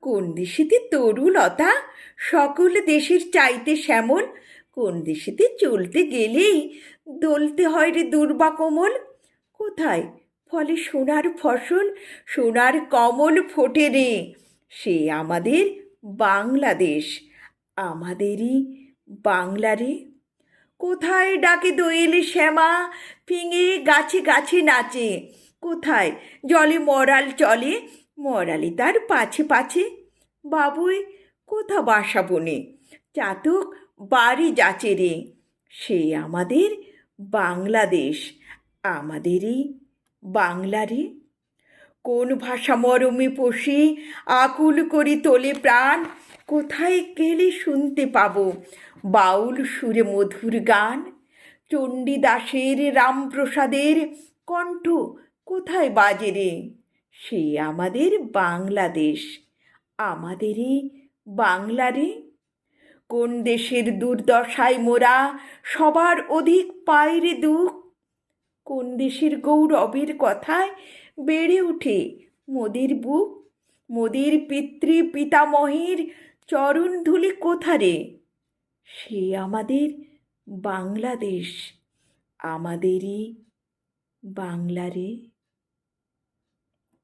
কোন দেশেতে তরুলতা সকল দেশের চাইতে শ্যামল। কোন দেশেতে চলতে গেলেই দলতে হয় রে দুর্বা কোমল? কোথায়? ফলে সোনার ফসল, সোনার কমল ফোটে রে। সে আমাদের বাংলাদেশ। আমাদেরই বাংলারে কোথায় ডাকে দোয়েলে শ্যামা? ফিঙে গাছে গাছে নাচে। কোথায় জলে মরাল চলে? মরালি তার পাছে পাছে, বাবুই, কোথা বাসা বনে? চাতক বাড়ি যাচে রে। সে আমাদের বাংলাদেশ। আমাদেরই বাংলারে কোন ভাষা মরমে পশি আকুল করি তোলে প্রাণ। কোথায় গেলে শুনতে পাবো বাউল সুরে মধুর গান? চণ্ডীদাসের রামপ্রসাদের কণ্ঠ কোথায় বাজে রে? সে আমাদের বাংলাদেশ। আমাদেরই বাংলারে? কোন দেশের দুর্দশায় মোরা সবার অধিক পায়রে দুঃখ? কোন দেশের গৌরবের কথায় বেড়ে ওঠে মোদের বুক? মোদের পিতৃ পিতামহের চরণ ধুলি কোথারে? সে আমাদের বাংলাদেশ। আমাদেরই বাংলা রে